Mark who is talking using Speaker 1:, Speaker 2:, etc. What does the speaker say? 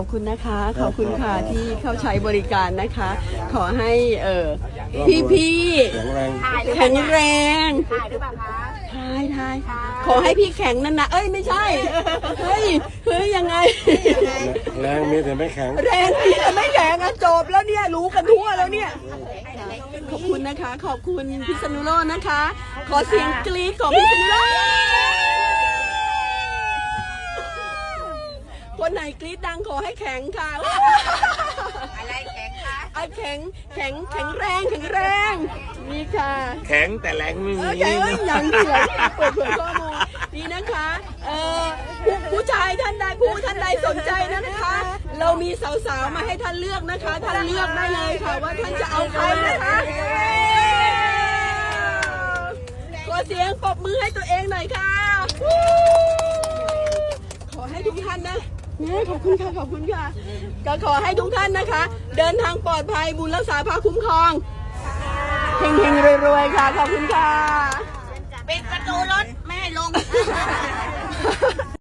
Speaker 1: ขอบคุณนะคะ ขอบคุณค่ะที่เข้าใช้บริการนะคะ ขอให้เออพี่พี่
Speaker 2: แข็งแรง
Speaker 1: ๆแข็งแรง
Speaker 3: ถ่ายหรือเปล่าคะ
Speaker 1: ทายทายขอให้พี่แข็งนั่นนะเอ้ยไม่ใช่ เฮ้ยเฮ้ยยังไง
Speaker 2: แรงมีแต่ไม่แข็ง
Speaker 1: แรงดีแต่ไม่แข็งอะจบแล้วเนี่ยรู้กันทั่วแล้วเนี่ย ขอบคุณนะคะ ขอบคุณพิษณุโลกนะคะ ขอเสียงกรี๊ดของพิษณุโลก คนไหนกรี๊ดดังขอให้แข็งค่ะ
Speaker 3: อะไรแข็งคะ
Speaker 1: อะแข็งแข็งแข็งแรงแข็งแรงนี่ค่ะ
Speaker 2: แข็งแต่แรงไม่
Speaker 1: เอ
Speaker 2: มี
Speaker 1: อแข็งเอ้ยอย่างเดียวเปิดเผยข้อมูลนี่นะคะเออผู้ผู้ชายท่านใดผู้ท่านใดสนใจนะคะ เรามีสาวๆมาให้ท่านเลือกนะคะ ท่านเลือกได้เลยค่ะ ว่าท่านจะเอาใครนะคะขอเสียงปรบมือให้ตัวเองหน่อยค่ะ ขอให้ทุกท่านนะเนี่ยขอบคุณค่ะขอบคุณค่ะ ก็ขอให้ทุกท่านนะคะ เดินทางปลอดภัยบุญรักษาพาคุ้มครองเฮงๆรวยๆค่ะ ขอบคุณค่ะ